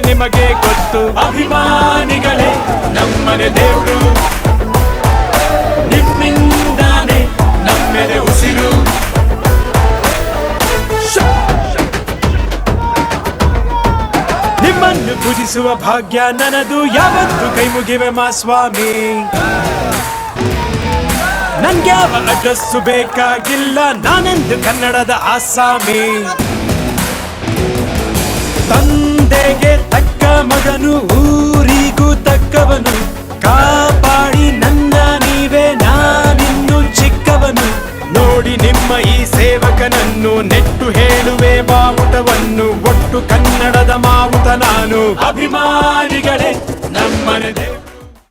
ನಿಮಗೆ ಗೊತ್ತು. ಅಭಿಮಾನಿಗಳೇ, ನಮ್ಮನೆ ದೇವರು. ನಿಮ್ಮಿಂದಾನೆ ನಮ್ಮೆದೆ ಉಸಿರು. ನಿಮ್ಮನ್ನು ಪೂಜಿಸುವ ಭಾಗ್ಯ ನನದು, ಯಾವತ್ತು ಕೈ ಮುಗಿವೆ ಮಾ ಸ್ವಾಮಿ. ನನ್ಗ್ಯಾವ ಅಡ್ರೆಸ್ಸು ಬೇಕಾಗಿಲ್ಲ, ನಾನೆಂದು ಕನ್ನಡದ ಆಸಾಮಿ. ತಂದೆಗೆ ತಕ್ಕ ಮಗನು, ಊರಿಗೂ ತಕ್ಕವನು. ಕಾಪಾಡಿ ನನ್ನ ನೀವೇ, ನಾನಿನ್ನು ಚಿಕ್ಕವನು. ನೋಡಿ ನಿಮ್ಮ ಈ ಸೇವಕನನ್ನು ನೆಟ್ಟು ಹೇಳುವೆ ಬಾವುಟವನ್ನು. ಒಟ್ಟು ಕನ್ನಡದ ಮಾವುತ ನಾನು. ಅಭಿಮಾನಿಗಳೇ, ನಮ್ಮನೆ